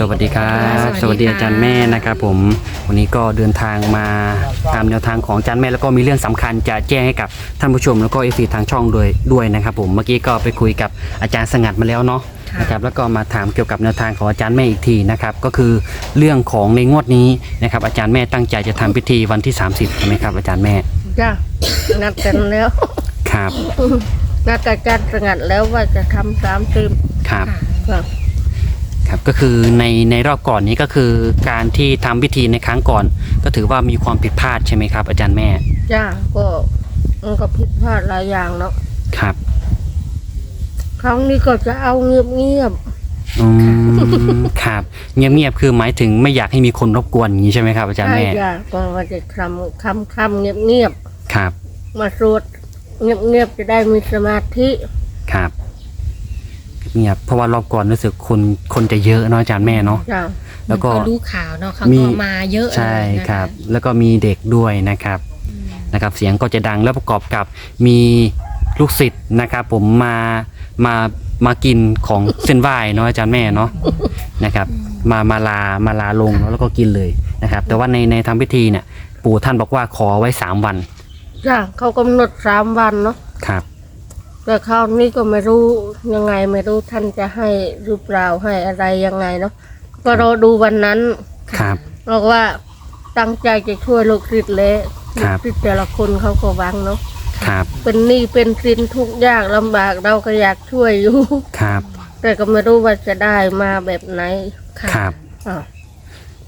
สวัสดีครับสสวัวัสสดีดีค่ะอาจารย์แม่นะครับผมวันนี้ก็เดินทางมาตามแนวทางของอาจารย์แม่แล้วก็มีเรื่องสำคัญจะแจ้งให้กับท่านผู้ชมแล้วก็เอฟซีทางช่องด้วยด้วยนะครับผมเมื่อกี้ก็ไปคุยกับอาจารย์สงัดมาแล้วเนาะค่ะนะครับแล้วก็มาถามเกี่ยวกับแนวทางของอาจารย์แม่อีกทีนะครับก็คือเรื่องของในงวดนี้นะครับอาจารย์แม่ตั้งใจจะทำพิธีวันที่ 30ใช่ไหมครับอาจารย์แม่จ้ะนัดกันแล้วครับนัดกับจัดสงัดแล้วว่าจะทำสามสิบครับ ค่ะค่ะครับก็คือในในรอบก่อนนี้ก็คือการที่ทำพิธีในครั้งก่อน ก็ถือว่ามีความผิดพลาดใช่ไหมครับ อาจารย์แม่จ้าก็มันก็ผิดพลาดหลายอย่างเนาะครับครั้งนี้ก็จะเอาเงียบเงียบอืมครับเงียบๆคือหมายถึงไม่อยากให้มีคนรบกวนอย่างนี้ใช่ไหมครับ อาๆจารย์ใช่แม่จ้ะก็ว่าจะคำคำคำเงียบเงียบครับๆมาสวดเงียบเงียบๆจะได้มีสมาธิ ครับ เงียบเพราะว่ารอบก่อนรู้สึกคนคนจะเยอะเนาะอาจารย์แม่เนาะ จ้าแล้วก็ มันรู้ข่าวเนาะเขามีก็มาเยอะใช่เลยนะะครับ แล้วก็มีเด็กด้วยนะครับนะครับเสียงก็จะดังแล้วประกอบกับมีลูกศิษย์นะครับผมมามามากินของ เส้นไหว้เนาะอาจารย์แม่เนาะนะครับ มามาลามาลาลงแล้วก็กินเลยนะครับ แต่ว่าในในทำพิธีเนี่ยปู่ท่านบอกว่าขอไว้สามวันจ้าเขากำหนดสามวันเนาะครับ แต่คราวนี้ก็ไม่รู้ยังไงไม่รู้ท่านจะให้หรือเปล่าให้อะไรยังไงเนาะก็รอดูวันนั้นครับบอกว่าตั้งใจจะช่วยลูกศิษย์เลยครับลูกศิษย์แต่ละคนเขาก็หวังเนาะครับเป็นหนี้เป็นสินทุกข์ยากลำบากเราก็อยากช่วยอยู่ ครับแต่ก็ไม่รู้ว่าจะได้มาแบบไหนค่ะครับ อะ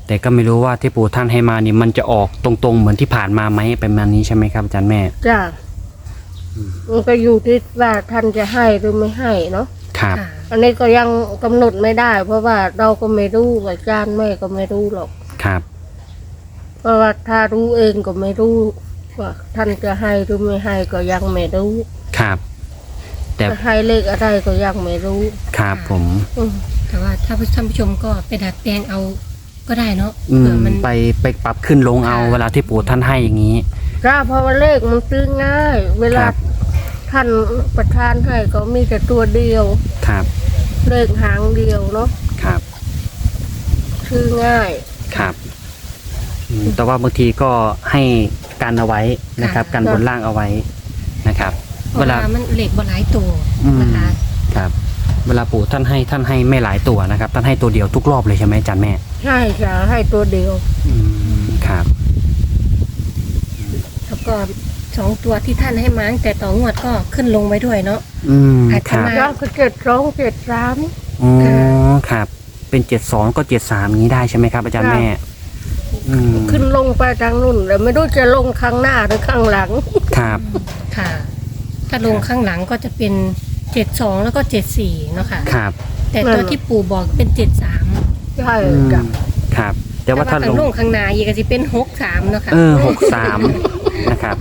แต่ก็ไม่รู้ว่าที่ปู่ท่านให้มานี่มันจะออกตรงๆเหมือนที่ผ่านมาไหมเป็นแบบนี้ใช่ไหมครับอาจารย์แม่ จ้า มันก็อยู่ที่ว่าท่านจะให้หรือไม่ให้เนาะครับค่ะอันนี้ก็ยังกำหนดไม่ได้ เพราะว่าเราก็ไม่รู้อาจารย์แม่ก็ไม่รู้หรอก ครับเพราะว่าถ้ารู้เองก็ไม่รู้ว่าท่านจะให้หรือไม่ให้ก็ยังไม่รู้ครับ แต่จะให้เลขอะไรก็ยังไม่รู้ครับผม อืมแต่ว่าถ้าท่านผู้ชมก็ไปดัดแปลงเอา ก็ได้เนาะอืเผื่มอมันไปไปปรับขึ้นลงเอาค่ะเวลาที่ปู่ท่านให้อย่างนี้ กล้าเพราะว่าเลขมันซื้อง่าย เวลาครับ ท่านประทานให้ก็มีแต่ตัวเดียว ครับเลขหางเดียวเนาะครับซื้อง่าย ครับอืมแต่ว่าบางทีก็ให้การเอาไว้นะครับการบนล่างเอาไว้นะครับ เพเวราะลา ว่ามันเหล็กบหลายตัวอืม นะคะ ครับ เวลาปู่ท่านให้ท่านให้ไม่หลายตัวนะครับ ท่านให้ตัวเดียวทุกรอบเลยใช่ไหมอาจารย์แม่ ใช่จ้ะให้ตัวเดียว อืมครับ แล้วก็สองตัวที่ท่านให้มาตั้งแต่ต่องวดก็ขึ้นลงไว้ด้วยเนาะ อืมอาจคจะรับมา แล้วก็เจ็ดสองเจ็ดสาม อ๋อครับ เป็นเจ็ดสองก็เจ็ดสามนี้ได้ใช่ไหมครับ อาจารย์ครับ แม่ อืมขึ้นลงไปทางนู่นแต่ไม่รู้จะลงข้างหน้าหรือข้างหลัง ครับค่ะ ถ้าลงข้างหลังก็จะเป็นเจ็ดสองแล้วก็เจ็ดสี่เนาะค่ะ ครับ แต่ตัวที่ปู่บอกเป็นเจ็ดสาม ใช่อืมจ้ะครับ แต่ว่าถ้าลข้างงลงข้างหน้าอีกก็จะเป็นหกสามเนาะค่ะเออหกสามนะครับ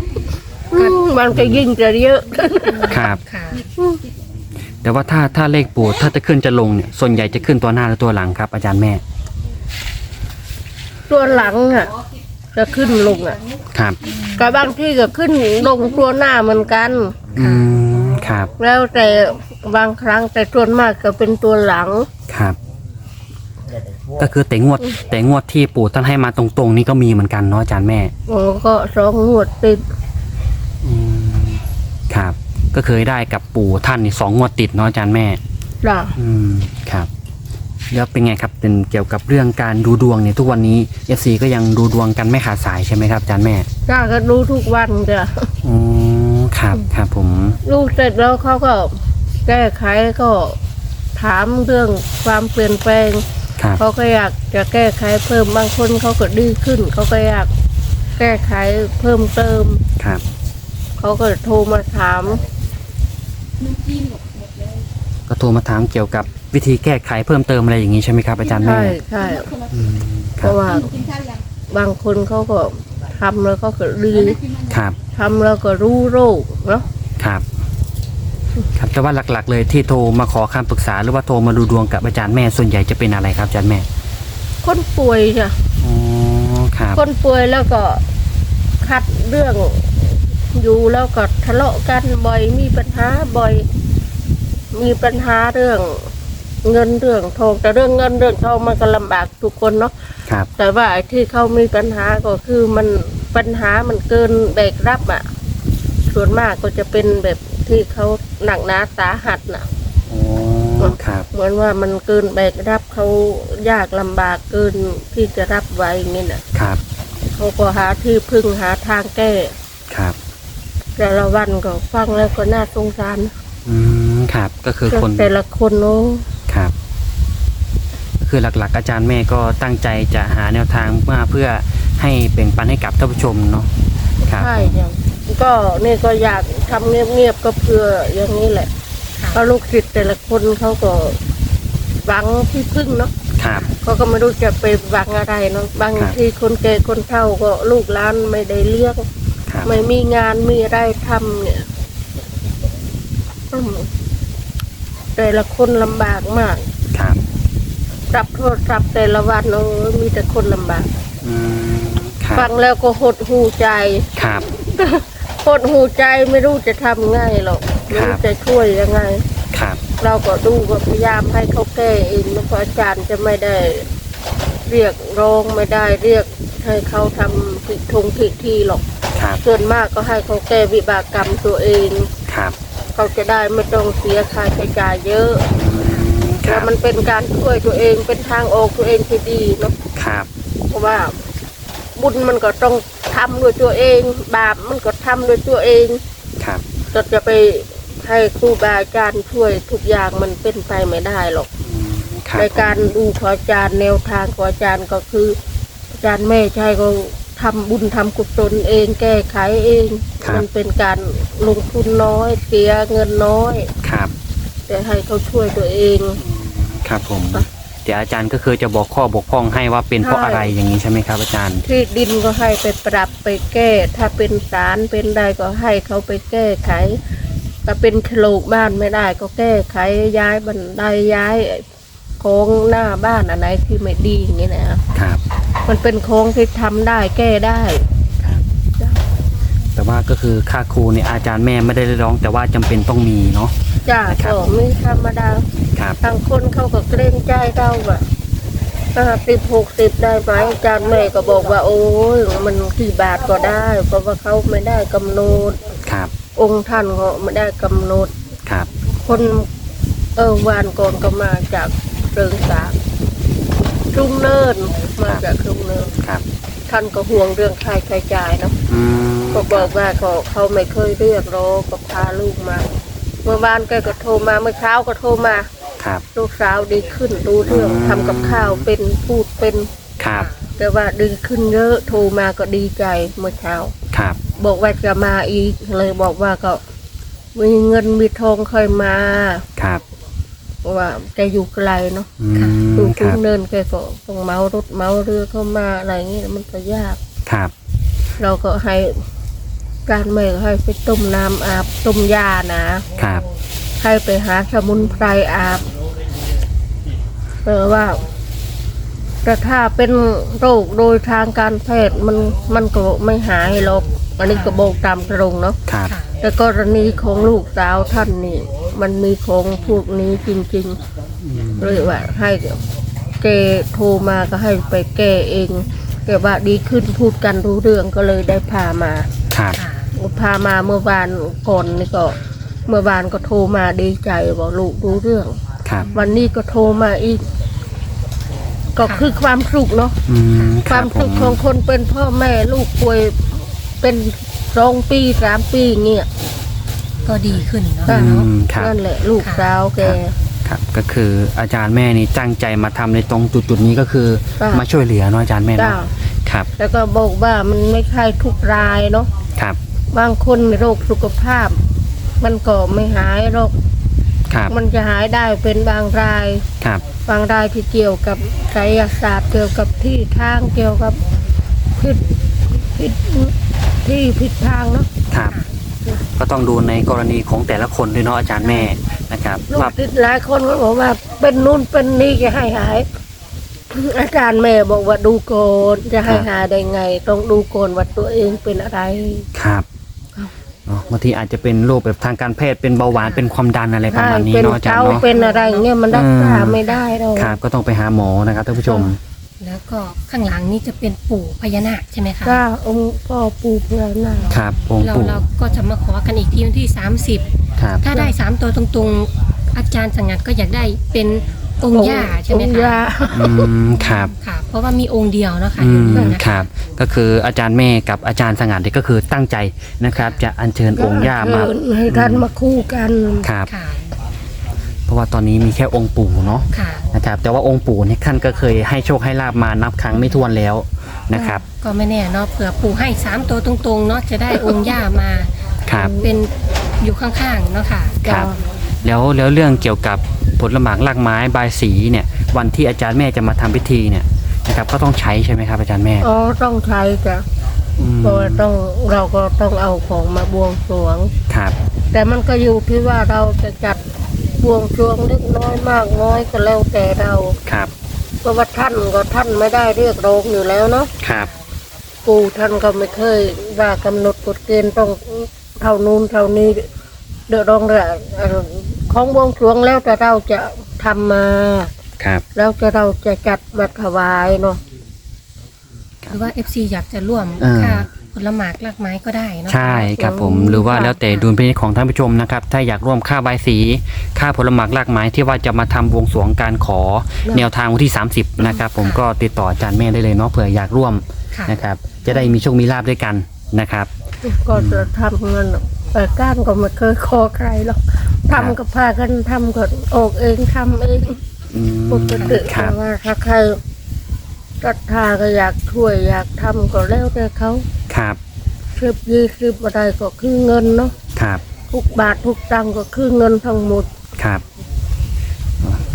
อืมมันจะยิ่งจะเยอะ ครับ ค่ะ แต่ว่าถ้าถ้าเลขปู่ถ้าจะขึ้นจะลงเนี่ย ส่วนใหญ่จะขึ้นตัวหน้าหรือตัวหลังครับ อาจารย์แม่ ตัวหลังอะ จะขึ้นลงอะครับ กับบางที่ก็ขึ้นลงตัวหน้าเหมือนกัน อืม ครับ แล้วแต่บางครั้งแต่ส่วนมากก็เป็นตัวหลัง ครับ ก็คือแต่งวดแต่งวดที่ปู่ท่านให้มาตรงๆ นี่ก็มีเหมือนกันเนาะอาจารย์แม่โอ้ก็สองงวดติดอืมครับ ก็เคยได้กับปู่ท่านนี่สองงวดติดเนาะอาจารย์แม่ จ้ะอืมครับแล้วเป็นไงครับเป็นเกี่ยวกับเรื่องการดูดวงเนี่ยทุกวันนี้เอฟซีก็ยังดูดวงกันไม่ขาดสายใช่ไหมครับอาจารย์แม่จ้าก็ดูทุกวันจ้ะอ๋อครับครับผมดูเสร็จแล้วเขาก็แก้ไขก็ถามเรื่องความเปลี่ยนแปลง ครับเขาก็อยากจะแก้ไขเพิ่มบางคนเขาก็ดีขึ้น เขาก็อยากแก้ไขเพิ่มเติม ครับ เขาก็โทรมาถาม ก็โทรมาถามเกี่ยวกับวิธีแก้ไขเพิ่มเติมอะไรอย่างนี้ใช่ไหมครับอาจารย์แม่ใช่ใช่อืมเพครับราะว่าบางคนเขาก็ทำแล้วเขาก็ดีครับทำแล้วก็รู้โรคเนาะครับ ครับแต่ว่าหลักๆ เลยที่โทรมาขอคำปรึกษาหรือว่าโทรมาดูดวงกับอาจารย์แม่ส่วนใหญ่จะเป็นอะไรครับอาจารย์แม่คนป่วยจ้ะอ๋อครับคนป่วยแล้วก็คัดเรื่องอยู่แล้วก็ทะเลาะกันบ่อยมีปัญหาบ่อย มีปัญหาเรื่องเงินเรื่องทองแต่เรื่องเงินเรื่องทองมันก็ลำบากทุกคนเนาะครับแต่ว่าไอ้ที่เขามีปัญหาก็คือมันปัญหามันเกินแบกรับอะ ส่วนมากก็จะเป็นแบบ ที่เขาหนักหนาสาหัสน่ะโอ้ครับเหมือนว่ามันเกินแบกรับเขายากลำบากเกินที่จะรับไว้อย่างนี้น่ะครับเขาก็หาที่พึ่งหาทางแก้ ครับแต่ละวันก็ฟังแล้วก็น่าสงสารอืมครับก็คือคนแต่ละคนโน้ครับ คือหลักๆ อาจารย์แม่ก็ตั้งใจจะหาแนวทางมาเพื่อให้แบ่งปันให้กับท่านผู้ชมเนาะครับใช่ยัง ก็นี่ก็อยากทำเงียบๆก็เพื่ออย่างนี้แหละค่ะเพราะลูกศิษย์แต่ละคนเขาก็หวังที่พึ่งเนาะครับ เขาก็ไม่รู้จะไปหวังอะไรเนาะบางครับ ทีคนแก่คนเฒ่าก็ลูกหลานไม่ได้เลี้ยง ครับไม่มีงานมีอะไรทำเนี่ยอืมแต่ละคนลำบากมากครับรับโทษรับแต่ละวันโอ้ยมีแต่คนลำบาก อืมครับฟังแล้วก็หดหูใจ ครับ หดหูใจไม่รู้จะทำง่ายหรอกไม่รู้ครับจะช่วยยังไง ครับ เราก็ดูก็พยายามให้เขาแก้เองแล้วก็อาจารย์จะไม่ได้เรียกร้องไม่ได้เรียกให้เขาทำผิดทงผิดที่หรอกครับส่วนมากก็ให้เขาแก้วิบากกรรมตัวเองครับ เขาจะได้ไม่ต้องเสียค่าใช้จ่ายเยอะอืมคแล้รัวบมันเป็นการช่วยตัวเองเป็นทางออกตัวเองที่ดีเนาะครับ เพราะว่า บุญมันก็ต้องทำด้วยตัวเอง บาปมันก็ทำด้วยตัวเองครับ ก็จะไปให้ครูบาอาจารย์ช่วยทุกอย่างมันเป็นไปไม่ได้หรอกอืมครับในการดูของอาจารย์แนวทางของอาจารย์ก็คือ อาจารย์แม่ใช่ก็ทำบุญทำกุศลเองแก้ไขเอง ครับ มันเป็นการลงทุนน้อยเสียเงินน้อย ครับแต่ให้เขาช่วยตัวเอง ครับผมค่ะ เดี๋ยวอาจารย์ก็คือจะบอกข้อบกพร่องให้ว่าเป็นเพราะใช่อะไรอย่างนี้ใช่ไหมครับอาจารย์ ที่ดินก็ให้ไปปรับไปแก้ ถ้าเป็นสารเป็นใดก็ให้เขาไปแก้ไขถ้าเป็นโฉลกบ้านไม่ได้ก็แก้ไขย้ายบันไดย้ายโค้งหน้าบ้านอะไรที่ไม่ดีอย่างนี้นะครับ มันเป็นโค้งที่ทำได้แก้ได้ครับจ้ะแต่ว่าก็คือค่าครูเนี่ยอาจารย์แม่ไม่ได้ร้อง แต่ว่าจำเป็นต้องมีเนาะจ้าครับก็ไม่ธรรมดา ครับทางคนเขาก็เกรงใจเราอะห้าสิบหกสิบได้ไหมอาจารย์แม่ก็บอกว่า โอ้ยมันกี่บาทก็ได้ เพราะว่าเขาไม่ได้กำหนด ครับองค์ท่านก็ไม่ได้กำหนด ครับคนเออวานก่อนก็มาจากเริงสางทุ่งเนินมาจากทุ่งเนินครับ ท่านก็ห่วงเรื่องค่าใช้จ่ายเนาะอืมก็บอกว่าเขาเขาไม่เคยเรียกร้องก็พาลูกมา เมื่อวานแกก็โทรมาเมื่อเช้าก็โทรมา ครับ ลูกสาวดีขึ้นรู้เรื่องอืม ทำกับข้าวเป็นพูดเป็น ครับ แต่ว่าดีขึ้นเยอะโทรมาก็ดีใจเมื่อเช้า ครับ บอกว่าจะมาอีกเลยบอกว่าก็ มีเงินมีทองค่อยมาครับ เพราะว่าแกอยู่ไกลเนาะอืดูมคทุ่รังบ เนินแกก็ต้องเมารถเมาเรือเข้ามาอะไรอย่างเงี้ยมันก็ยาก ครับ เราก็ให้การแม่ก็ให้ไปต้มน้ำอาบต้มยานะ ครับ ให้ไปหาสมุนไพรอาบ เออว่า แต่ถ้าเป็นโรคโดยทางการแพทย์มันมันก็ไม่หายหรอกอันนี้ก็บอกตามตรงเนาะครับค่ะแต่กรณีของลูกสาวท่านนี่ มันมีของพวกนี้จริงๆเลยว่า ให้แกโทรมาก็ให้ไปแก้เองแต่ว่าดีขึ้นพูดกันรู้เรื่องก็เลยได้พามาครับค่ะพามาเมื่อวานก่อนนี่ก็ เมื่อวานก็โทรมาดีใจบอกลูกรู้เรื่อง ครับวันนี้ก็โทรมาอีก ก็คือความสุขเนาะอืมคครัวาบมผสุขมของคนเป็นพ่อแม่ลูกป่วยเป็นสองปีสามปีเงี้ย ก็ดีขึ้นเนาะ อือืเนาะมครับ นั่นแหละลูกสาวแกครับ ก็คืออาจารย์แม่นี่ตั้งใจมาทำในตรงจุดๆนี้ก็คือค่ะมาช่วยเหลือเนาะอาจารย์แม่จ้าเนาะครับแล้วก็บอกว่ามันไม่ใช่ทุกรายเนาะครับ บางคนโรคสุขภาพ มันก็ไม่หายหรอก ครับมันจะหายได้เป็นบางราย ครับ บางรายที่เกี่ยวกับไสยศาสตร์เกี่ยวกับที่ทางเกี่ยวกับผิดผิดที่ผิดทางเนาะครับ ก็ต้องดูในกรณีของแต่ละคนด้วยเนาะอาจารย์แม่นะครับลูกว่าติดหลายคนก็บอกว่า เป็นนู่นเป็นนี่จะให้หาย อาจารย์แม่บอกว่าดูก่อนจะให้หายได้ไง ต้องดูก่อนว่าตัวเองเป็นอะไร ครับเนาะ บางทีอาจจะเป็นโรคแบบทางการแพทย์เป็นเบาหวานเป็นความดันอะไรประใช่มาณนี้เป็นเนาะอาจารเกาย์เนาะ เป็นอะไรเนี่ยมันรักษาไม่ได้เราครับก็ต้องไปหาหมอนะครับท่านผู้ชม แล้วก็ข้างหลังนี่จะเป็นปู่พญานาคใช่ไหมคะก็องค์พ่อปู่พญานาคครับองค์เราปู่เราก็จะมาขอกันอีกทีวันที่ 30 ครับ ถ้าได้ 3 ตัวตรงๆ อาจารย์สังกัดก็อยากได้เป็น องค์ย่าใช่ไหมองค์คะย่า อืมครับค่ะ เพราะว่ามีองค์เดียวเนาะค่ะอือยู่มนี่นะคคะรับ ก็คืออาจารย์แม่กับอาจารย์สงัดเนี่ยก็คือตั้งใจนะครับ จะอัญเชิญองค์ย่ามาเชิญให้ท่านมาคู่กัน ครับ ค่ะ เพราะว่าตอนนี้มีแค่องค์ปู่เนาะค่ะ นะครับ แต่ว่าองค์ปู่เนี่ยท่านก็เคยให้โชคให้ลาบมานับครั้งไม่ถ้วนแล้วนะครับ ก็ไม่แน่เนาะเผื่อปู่ให้3ตัวตรงๆเนาะจะได้องค์ย่ามา ครับ เป็นอยู่ข้างๆเนาะค่ะ ครับ แล้วแล้วเรื่องเกี่ยวกับผลหมากรากไม้บายสีเนี่ยวันที่อาจารย์แม่จะมาทำพิธีเนี่ยนะครับก็ต้องใช้ใช่ไหมครับอาจารย์แม่อ๋อต้องใช้จ้ะอืมเพราะว่าต้องเราก็ต้องเอาของมาบวงสรวง ครับแต่มันก็อยู่ที่ว่าเราจะจัดบวงสรวงเล็กน้อยมากน้อยก็แล้วแต่เราครับเพราะว่าท่านก็ท่านไม่ได้เรียกร้องอยู่แล้วเนาะครับปู่ท่านก็ไม่เคยว่ากำหนดกฎเกณฑ์ต้องเท่านู้นเท่านี้เดือดร้อนเลย ของบวงสรวงแล้วแต่เราจะทำมา ครับ แล้วจะเราจะจัดมาถวายเนาะ หรือว่า FC อยากจะร่วมอ่า ค่าผลหมากรากไม้ก็ได้เนาะ ใช่ครับผมหรือว่าแล้วแต่ดุลพินิจของท่านผู้ชมนะครับ ถ้าอยากร่วมค่าใบายสี ค่าผลหมากรากไม้ที่ว่าจะมาทำบวงสรวงการขอ แนวทางวันที่ 30 นะครับ ผมก็ติดต่ออาจารย์แม่ได้เลยเนาะเผื่ออยากร่วมค่ะ นะครับ จะได้มีโชคมีลาบด้วยกันนะครับ ก็จะทำเงิน แต่ก้านก็ไม่เคยขอใครหรอกทำก็พากันทำก็ออกเองทำเองอืมปกติครัแต่บว่าถ้าใครศรัทธาก็อยากช่วยอยากทำก็แล้วแต่เขาครับสิบยี่สิบอะไรก็คือเงินเนาะครับทุกบาททุกตังค์ก็คือเงินทั้งหมด ครับ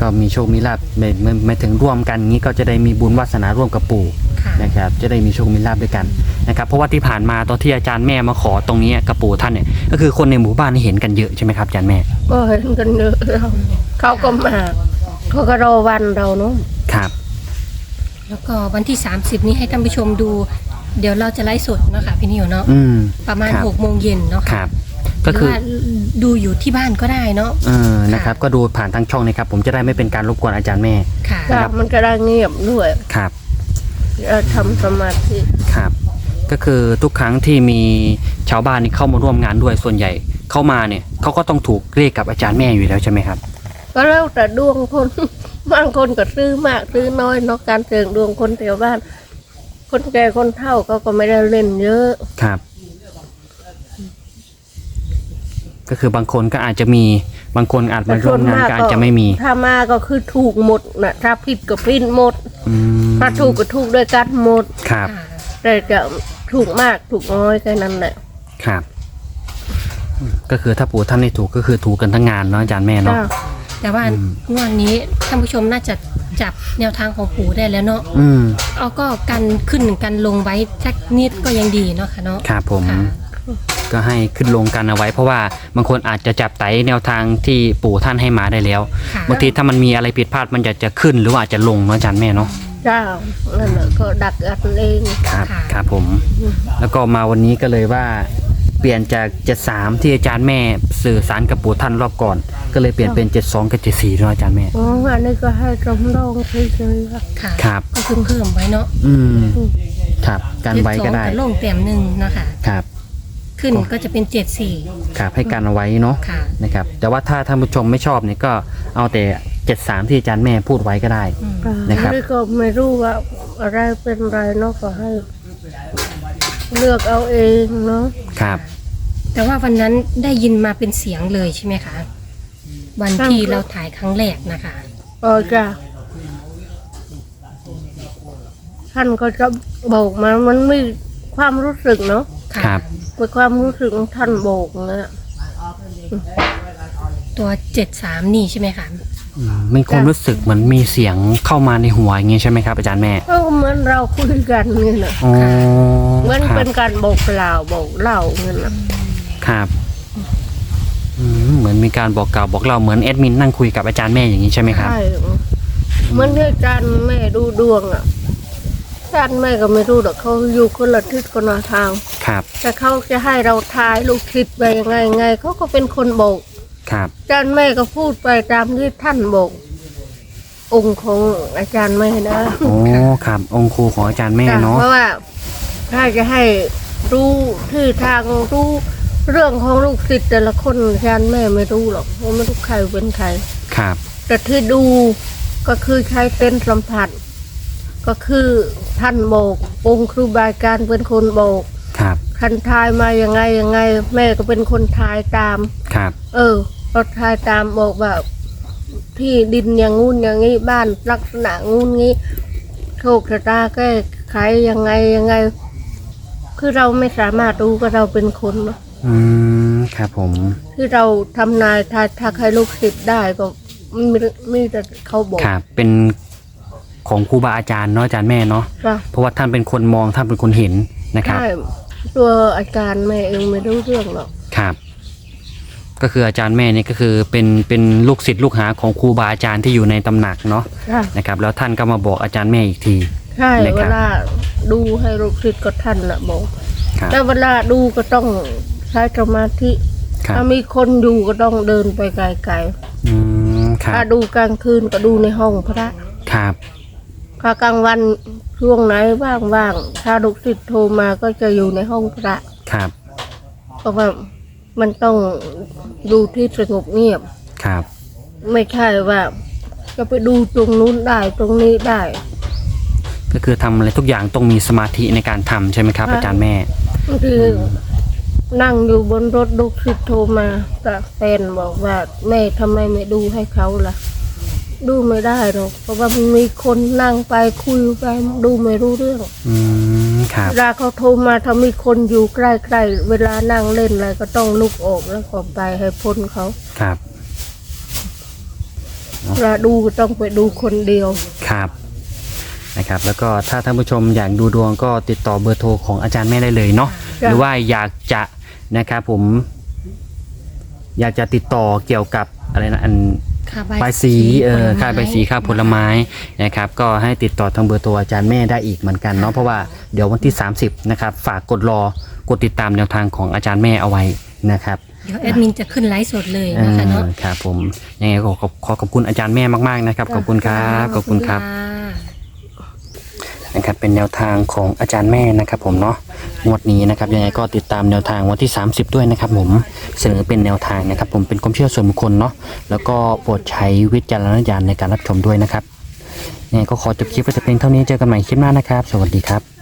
ก็มีโชคมีลาบไม่ไม่ไม่ถึงร่วมกันงี้ก็จะได้มีบุญวาสนาร่วมกับปู่ค่ะ นะครับจะได้มีโชคมีลาบด้วยกันนะครับเพราะว่าที่ผ่านมาตอนที่อาจารย์แม่มาขอตรงนี้กับปู่ท่านเนี่ยก็คือคนในหมู่บ้านนี่เห็นกันเยอะใช่ไหมครับอาจารย์แม่ก็เห็นกันเยอะเราเขาก็มาเขาก็รอวันเราเนาะครับแล้วก็วันที่ 30 นี้ให้ท่านผู้ชมดู เดี๋ยวเราจะไลฟ์สดเนาะค่ะพี่นิวเนาะอืมประมาณครับ6โมงเย็นเนาะคค่ะรับก็คือหรืว่าดูอยู่ที่บ้านก็ได้เนาะเออนะครับ ก็ดูผ่านทางช่องนะครับ ผมจะได้ไม่เป็นการรบกวนอาจารย์แม่ค่ะจ้ะมันจะได้เงียบด้วยครับ แล้วทำสมาธิครับ ก็คือทุกครั้งที่มีชาวบ้านนี่เข้ามาร่วมงานด้วยส่วนใหญ่ เข้ามาเนี่ยเขาก็ต้องถูกเรียกกับอาจารย์แม่อยู่แล้วใช่ไหมครับก็แล้วแต่ดวงคน บางคนก็ซื้อมากซื้อน้อยเนาะการเสี่ยงดวงคนแถวบ้าน คนแก่คนเฒ่าเขาก็ไม่ได้เล่นเยอะ ครับ ก็คือบางคนก็อาจจะมีบางคนอาจมาร่วมงานก็อาจจะไม่มี ถ้ามาก็คือถูกหมดนะถ้าผิดก็ผิดหมด อืม ถ้าถูกก็ถูกด้วยกันหมดครับค่ะแต่จะถูกมากถูกน้อยแค่นั้นแหละครับอืมก็คือถ้าปู่ท่านได้ถูกก็คือถูกกันทั้งงานเนาะอาจารย์แม่เนาะ จ้ะแต่ว่าอืมงวดนี้ท่านผู้ชมน่าจะจับแนวทางของปู่ได้แล้วเนาะอืมเอาก็กันขึ้นกันลงไว้สักนิดก็ยังดีเนาะค่ะเนาะ ครับผม ค่ะ ก็ให้ขึ้นลงกันเอาไว้ เพราะว่าบางคนอาจจะจับไต่แนวทางที่ปู่ท่านให้มาได้แล้ว ค่ะบางทีถ้ามันมีอะไรผิดพลาดมันจะจะขึ้นหรือว่าอาจจะลงเนาะอาจารย์แม่เนาะ จ้านั่นแหละก็ดักอันเองครับค่ะ ครับผม แล้วก็มาวันนี้ก็เลยว่า เปลี่ยนจาก 73 ที่อาจารย์แม่สื่อสารกับปู่ท่านรอบก่อน ก็เลยเปลี่ยนเป็น 72 กับ 74เนาะอาจารย์แม่ อ๋ออันนี้ก็ให้จำลองเฉยๆค่ะค่ะครับ ก็คือเพิ่มไว้เนาะอืม ครับ การไว้ก็ได้ เจ็สองบลงแต้มหนึ่งเนาะค่ะครับ ขึ้นก็จะเป็นเจ็ดสี่ครับให้การเอาไว้เนาะ ค่ะ นะครับแต่ว่าถ้าท่านผู้ชมไม่ชอบเนี่ยก็เอาแต่ 73ที่อาจารย์แม่พูดไว้ก็ได้อืมอ่านะครับอันนี้ก็ไม่รู้ว่าอะไรเป็นอะไรเนาะก็ให้ เลือกเอาเองเนาะครับ แต่ว่าวันนั้นได้ยินมาเป็นเสียงเลยใช่ไหมคะ วันที่เราถ่ายครั้งแรกนะคะ เออจ้ะท่านก็จะบอกมามันมีความรู้สึกเนาะค่ะครับ เป็นความรู้สึกของท่านบอกนะตัวเจ็ดสามนี่ใช่ไหมคะอื มมีความรู้สึกเหมือนมีเสียงเข้ามาในหัวอย่างเงี้ยใช่ไหมครับ อาจารย์แม่ก็เหมือนเราคุยกันนี่นะอ๋อเหมือนครับเป็นการบอกกล่าวบอกเล่าเงี้ยนะครับอืมเหมือนมีการบอกกล่าวบอกเราเหมือนแอดมินนั่งคุยกับอาจารย์แม่อย่างนี้ใช่ไหมครับใช่เหมือนที่อาจารย์แม่ดูดวงอะอาจารย์แม่ก็ไม่รู้หรอกเขาอยู่คนละทิศคนละทาง ครับ แต่เขาจะให้เราทายลูกคิดไปยังไงไงเขาก็เป็นคนบอก ครับอาจารย์แม่ก็พูดไปตามที่ท่านบอก องค์ของอาจารย์แม่นะโอ้ครับองค์ครูของอาจารย์แม่จ้ะเนาะเพราะว่า ถ้าจะให้รู้ที่ทางรู้เรื่องของลูกศิษย์แต่ละคนอาจารย์แม่ไม่รู้หรอกว่าไม่รู้ใครเป็นใครครับ แต่ที่ดูก็คือใช้เต้นสัมผัส ก็คือท่านโบกองค์ครูบาอาจารย์เป็นคนโบกครับคันทายมายังไงยังไง แม่ก็เป็นคนทายตาม ครับ เออเราทายตามบอกว่าที่ดินอย่างงู้นอย่างนี้บ้านลักษณะงู้นงี้ โชคชะตาแก้ไขยังไงยังไง คือเราไม่สามารถรู้ก็เราเป็นคนเนอะอืมครับผมที่เราทำนายทายทักให้ลูกศิษย์ได้ก็มีมีแต่เขาบอกครับ เป็นของครูบาอาจารย์เนาะอาจารย์แม่เนาะ ว่าเพราะว่าท่านเป็นคนมองท่านเป็นคนเห็นนะครับ ใช่ตัวอาจารย์แม่เองไม่รู้เรื่องหรอก ครับ ก็คืออาจารย์แม่นี่ก็คือเป็นเป็นลูกศิษย์ลูกหาของครูบาอาจารย์ที่อยู่ในตำหนักเนาะใช่นะครับ แล้วท่านก็มาบอกอาจารย์แม่อีกที ใช่นะคเวรับลาดูให้ลูกศิษย์ก็ท่านละบอกครับแต่เวลาดูก็ต้องใช้สมาธิครับถ้ามีคนอยู่ก็ต้องเดินไปไกลอืมคๆ รับถ้าดูกลางคืนก็ดูในห้องพระ ครับถ้ากลางวันช่วงไหนว่างๆ ถ้าลูกศิษย์โทรมาก็จะอยู่ในห้องพระ ครับ เพราะว่า มันต้องดูที่สงบเงียบ ครับ ไม่ใช่ว่าจะไปดูตรงนู้นได้ตรงนี้ได้ ก็คือทำอะไรทุกอย่างต้องมีสมาธิในการทำใช่ไหมครับครับอาจารย์แม่ บางทีนั่งอยู่บนรถลูกศิษย์โทรมาแต่แฟนบอกว่าแม่ทำไมไม่ดูให้เขาล่ะ ดูไม่ได้หรอกเพราะว่ามันมีคนนั่งไปคุยไปดูไม่รู้เรื่อง อืม ครับเวลาเขาโทรมาถ้ามีคนอยู่ใกล้ๆเวลานั่งเล่นอะไรก็ต้องลุกออกแล้วก็ไปให้พ้นเขาครับเวลาดูก็ต้องไปดูคนเดียวครับนะครับแล้วก็ถ้าท่านผู้ชมอยากดูดวงก็ติดต่อเบอร์โทรของอาจารย์แม่ได้เลยเนาะจ้ะหรือว่าอยากจะนะครับผม อยากจะติดต่อเกี่ยวกับอะไรนะอัน ค่าใบายสีเออผลไม้ค่าใบสีค่าผลไม้นะครับก็ให้ติดต่อทางเบอร์โทรอาจารย์แม่ได้อีกเหมือนกันเนาะเพราะว่าเดี๋ยววันที่ 30นะครับฝากกดรอกดติดตามแนวทางของอาจารย์แม่เอาไว้นะครับเดี๋ยวแอดมินจะขึ้นไลฟ์สดเลยเอนะคะเนาะอครับผมยังไงก็ขอขอขอบคุณอาจารย์แม่มากๆนะครับขอบคุณครับขอบคุณครับะ นะครับเป็นแนวทางของอาจารย์แม่นะครับผมเนาะงวดนี้นะครับยังไงก็ติดตามแนวทางวันที่ 30 ด้วยนะครับผมเสนอเป็นแนวทางนะครับผมเป็นความเชื่อส่วนบุคคลเนาะแล้วก็โปรดใช้วิจารณญาณในการรับชมด้วยนะครับยังไงก็ขอจบคลิปไว้แต่เพียงเท่านี้เจอกันใหม่คลิปหน้านะครับ สวัสดีครับ